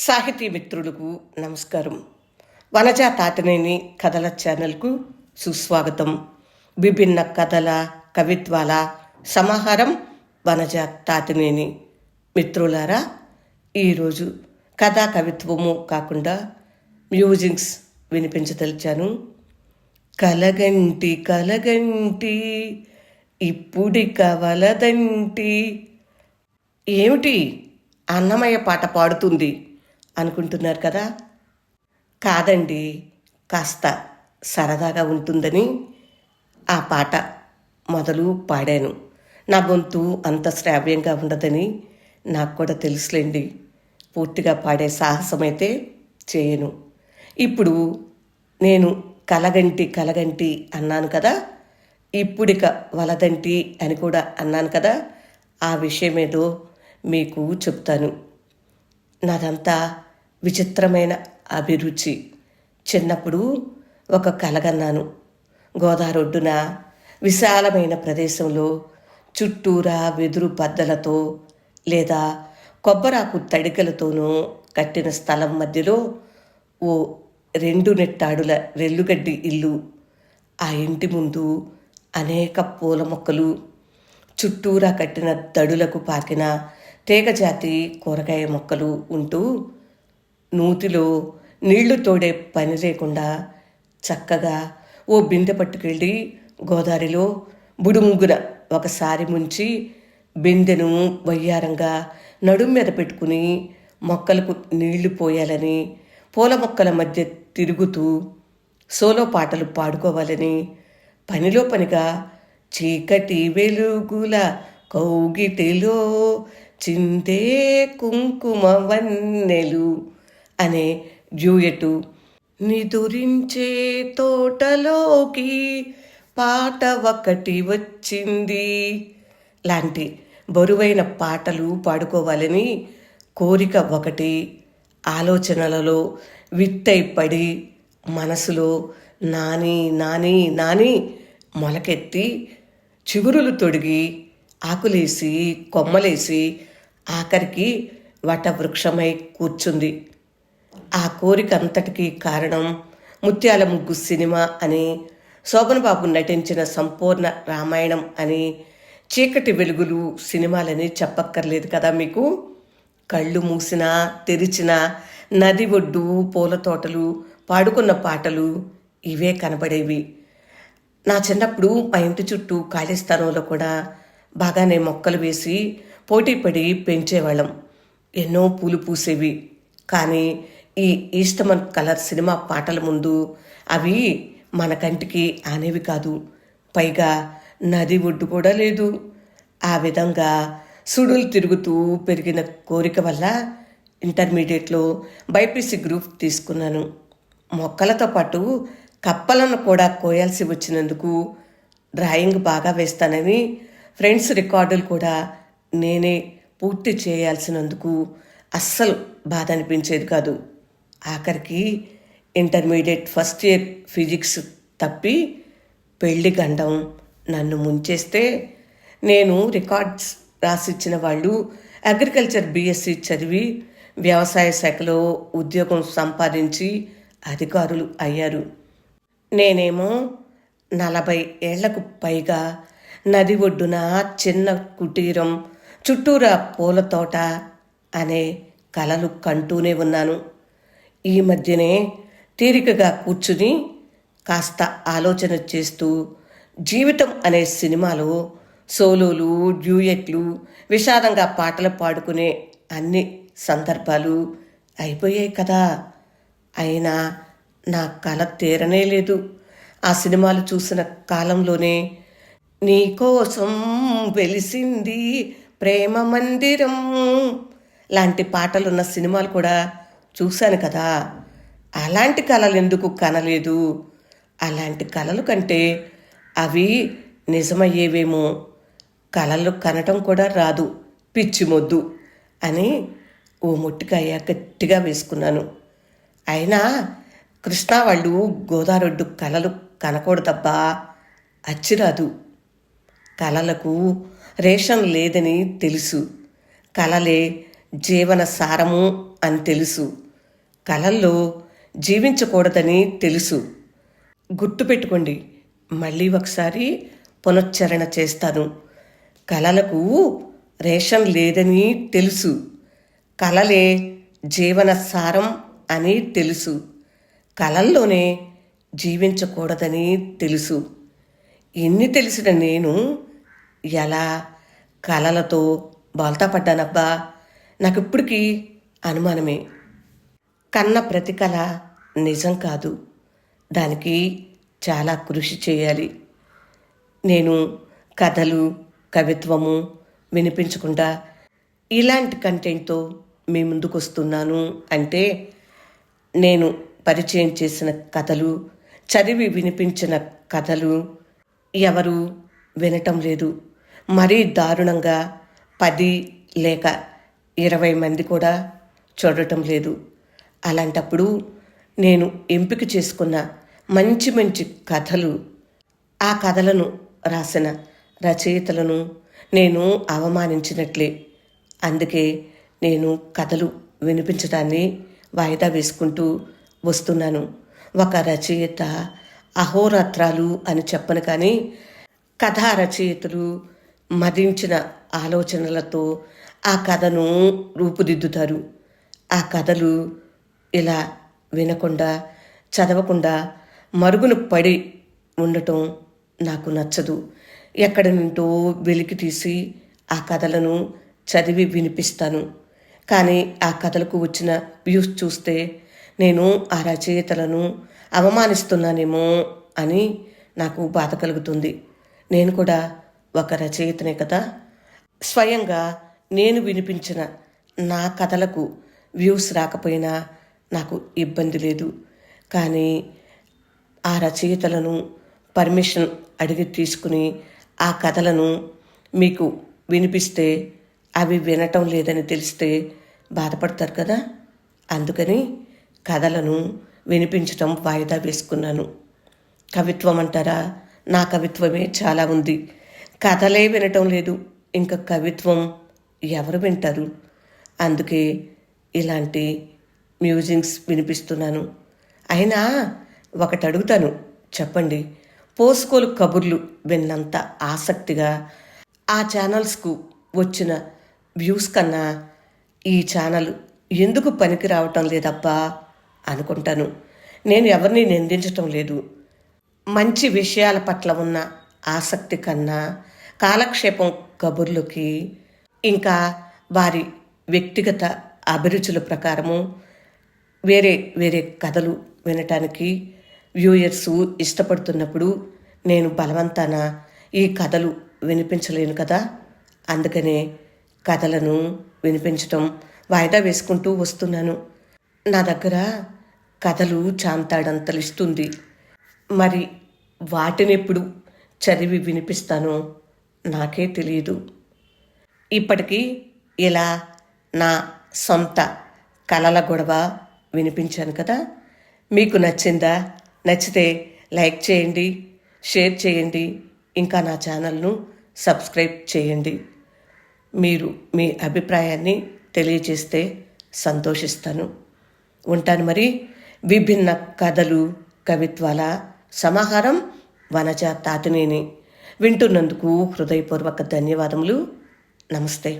సాహితీ మిత్రులకు నమస్కారం. వనజా తాతనేని కథల ఛానల్కు సుస్వాగతం. విభిన్న కథల కవిత్వాల సమాహారం వనజా తాతనేని మిత్రులారా ఈరోజు కథా కవిత్వము కాకుండా మ్యూజిక్స్ వినిపించదలిచాను. కలగంటి కలగంటి ఇప్పుడి కవలదంటి. ఏమిటి? అన్నమయ్య పాట పాడుతుంది. అనుకుంటున్నారు కదా? కాదండి కాస్త సరదాగా ఉంటుందని ఆ పాట మొదలు పాడాను. నా గొంతు అంత శ్రావ్యంగా ఉండదని నాకు కూడా తెలుసులేండి. పూర్తిగా పాడే సాహసమైతే చేయను. ఇప్పుడు నేను కలగంటి కలగంటి అన్నాను కదా? ఇప్పుడిక వలదంటి అని కూడా అన్నాను కదా? ఆ విషయమేదో మీకు చెప్తాను. నాదంతా విచిత్రమైన అభిరుచి. చిన్నప్పుడు ఒక కలగన్నాను. గోదారొడ్డున విశాలమైన ప్రదేశంలో చుట్టూరా వెదురు బద్దలతో లేదా కొబ్బరాకు తడికలతోనూ కట్టిన స్థలం మధ్యలో ఓ రెండు నెట్టాడుల రెల్లుగడ్డి ఇల్లు. ఆ ఇంటి ముందు అనేక పూల మొక్కలు. చుట్టూరా కట్టిన దడులకు పాకిన తీగజాతి కూరగాయ మొక్కలు ఉంటూ నూతిలో నీళ్ళు తోడే పని లేకుండా చక్కగా ఓ బిందె పట్టుకెళ్ళి గోదావరిలో బుడుముగ్గున ఒకసారి ముంచి బిందెను వయ్యారంగా నడుం మీద పెట్టుకుని మొక్కలకు నీళ్ళు పోయాలని పూల మొక్కల మధ్య తిరుగుతూ సోలో పాటలు పాడుకోవాలని పనిలో పనిగా చీకటి వెలుగుల కౌగిటిలో చింతే కుంకుమ వన్నెలు అనే డ్యూయటు. నిదురించే తోటలోకి పాట ఒకటి వచ్చింది. లాంటి బరువైన పాటలు పాడుకోవాలని కోరిక ఒకటి ఆలోచనలలో విత్తై పడి మనసులో నాని నాని నాని మొలకెత్తి చిగురులు తొడిగి ఆకులేసి కొమ్మలేసి ఆఖరికి వటవృక్షమై కూర్చుంది. ఆ కోరిక అంతటికీ కారణం ముత్యాల ముగ్గు సినిమా అని శోభన్ బాబు నటించిన సంపూర్ణ రామాయణం అని చీకటి వెలుగులు సినిమాలని చెప్పక్కర్లేదు కదా మీకు? కళ్ళు మూసినా తెరిచిన నది ఒడ్డు పూల తోటలు పాడుకున్న పాటలు ఇవే కనబడేవి. నా చిన్నప్పుడు మా ఇంటి చుట్టూ ఖాళీ స్థలంలో కూడా బాగానే మొక్కలు వేసి పోటీపడి పెంచేవాళ్ళం. ఎన్నో పూలు పూసేవి. కానీ ఈ ఈస్టమన్ కలర్ సినిమా పాటల ముందు అవి మన కంటికి ఆనేవి కాదు. పైగా నది ఒడ్డు కూడా లేదు. ఆ విధంగా సుడులు తిరుగుతూ పెరిగిన కోరిక వల్ల ఇంటర్మీడియట్లో బైపీసీ గ్రూప్ తీసుకున్నాను. మొక్కలతో పాటు కప్పలను కూడా కోయాల్సి వచ్చినందుకు డ్రాయింగ్ బాగా వేస్తానని ఫ్రెండ్స్ రికార్డులు కూడా నేనే పూర్తి చేయాల్సినందుకు అస్సలు బాధ అనిపించేది కాదు. ఆఖరికి ఇంటర్మీడియట్ ఫస్ట్ ఇయర్ ఫిజిక్స్ తప్పి పెళ్ళి గండం నన్ను ముంచేస్తే నేను రికార్డ్స్ రాసిచ్చిన వాళ్ళు అగ్రికల్చర్ బీఎస్సీ చదివి వ్యవసాయ శాఖలో ఉద్యోగం సంపాదించి అధికారులు అయ్యారు. నేనేమో నలభై ఏళ్ళకు పైగా నది ఒడ్డున చిన్న కుటీరం చుట్టూరా పూల తోట అనే కలలు కంటూనే ఉన్నాను. ఈ మధ్యనే తీరికగా కూర్చుని కాస్త ఆలోచన చేస్తూ జీవితం అనే సినిమాలో సోలోలు డ్యూయెట్లు విషాదంగా పాటలు పాడుకునే అన్ని సందర్భాలు అయిపోయాయి కదా. అయినా నా కల తీరనే లేదు. ఆ సినిమాలు చూసిన కాలంలోనే నీకోసం వెలిసింది ప్రేమ మందిరం. లాంటి పాటలున్న సినిమాలు కూడా చూశాను కదా. అలాంటి కళలు ఎందుకు కనలేదు? అలాంటి కళలు కంటే అవి నిజమయ్యేవేమో. కళలు కనటం కూడా రాదు. పిచ్చి మొద్దు అని ఓ ముట్టికాయ గట్టిగా వేసుకున్నాను. అయినా కృష్ణ వాళ్ళు గోదారొడ్డు కళలు కనకూడదబ్బా. అచ్చిరాదు. కళలకు రేషన్ లేదని తెలుసు. కళలే జీవన సారము అని తెలుసు. కలల్లో జీవించకూడదని తెలుసు. గుర్తుపెట్టుకోండి మళ్ళీ ఒకసారి పునశ్చరణ చేస్తాను. కలలకు రేషన్ లేదని తెలుసు. కలలే జీవన సారం అని తెలుసు. కలల్లోనే జీవించకూడదని తెలుసు. ఎన్ని తెలిసిన నేను ఎలా కలలతో బోల్తా పడ్డానబ్బా? నాకు ఇప్పటికీ అనుమానమే. కన్న ప్రతి కళ నిజం కాదు. దానికి చాలా కృషి చేయాలి. నేను కథలు కవిత్వము వినిపించకుండా ఇలాంటి కంటెంట్తో మీ ముందుకు వస్తున్నాను అంటే నేను పరిచయం చేసిన కథలు చదివి వినిపించిన కథలు ఎవరు వినటం లేదు. మరీ దారుణంగా పది లేక ఇరవై మంది కూడా చూడటం లేదు. అలాంటప్పుడు నేను ఎంపిక చేసుకున్న మంచి మంచి కథలు ఆ కథలను రాసిన రచయితలను నేను అవమానించినట్లే. అందుకే నేను కథలు వినిపించడాన్ని వాయిదా వేసుకుంటూ వస్తున్నాను. ఒక రచయిత అహోరాత్రాలు అని చెప్పను కానీ కథా రచయితలు మదించిన ఆలోచనలతో ఆ కథను రూపుదిద్దుతారు. ఆ కథలు ఇలా వినకుండా చదవకుండా మరుగున పడి ఉండటం నాకు నచ్చదు. ఎక్కడి నుంటో వెలికి తీసి ఆ కథలను చదివి వినిపిస్తాను. కానీ ఆ కథలకు వచ్చిన వ్యూస్ చూస్తే నేను ఆ రచయితలను అవమానిస్తున్నానేమో అని నాకు బాధ కలుగుతుంది. నేను కూడా ఒక రచయితనే కదా. స్వయంగా నేను వినిపించిన నా కథలకు వ్యూస్ రాకపోయినా నాకు ఇబ్బంది లేదు. కానీ ఆ రచయితలను పర్మిషన్ అడిగి తీసుకుని ఆ కథలను మీకు వినిపిస్తే అవి వినటం లేదని తెలిస్తే బాధపడతారు కదా? అందుకని కథలను వినిపించటం వాయిదా వేసుకున్నాను. కవిత్వం అంటారా నా కవిత్వమే చాలా ఉంది. కథలే వినటం లేదు. ఇంకా కవిత్వం ఎవరు వింటారు? అందుకే ఇలాంటి మ్యూజిక్స్ వినిపిస్తున్నాను. అయినా ఒకటి అడుగుతాను చెప్పండి. పోసుకోలు కబుర్లు విన్నంత ఆసక్తిగా ఆ ఛానల్స్కు వచ్చిన వ్యూస్ కన్నా ఈ ఛానల్ ఎందుకు పనికి రావటం లేదబ్బా అనుకుంటాను. నేను ఎవరిని నిందించటం లేదు. మంచి విషయాల పట్ల ఉన్న ఆసక్తి కన్నా కాలక్షేపం కబుర్లకి ఇంకా వారి వ్యక్తిగత అభిరుచుల ప్రకారము వేరే వేరే కథలు వినటానికి వ్యూయర్స్ ఇష్టపడుతున్నప్పుడు నేను బలవంతాన ఈ కథలు వినిపించలేను కదా. అందుకనే కథలను వినిపించటం వాయిదా వేసుకుంటూ వస్తున్నాను. నా దగ్గర కథలు చాంతాడంత లిస్ట్ ఉంది మరి వాటిని ఎప్పుడు చదివి వినిపిస్తానో నాకే తెలియదు. ఇప్పటికీ ఇలా నా సొంత కలల గొడవ వినిపించాను కదా. మీకు నచ్చిందా? నచ్చితే లైక్ చేయండి షేర్ చేయండి ఇంకా నా ఛానల్ను సబ్స్క్రైబ్ చేయండి. మీరు మీ అభిప్రాయాన్ని తెలియజేస్తే సంతోషిస్తాను. ఉంటాను మరి. విభిన్న కథలు కవిత్వాల సమాహారం వనజ తాతినేని. వింటున్నందుకు హృదయపూర్వక ధన్యవాదములు. నమస్తే.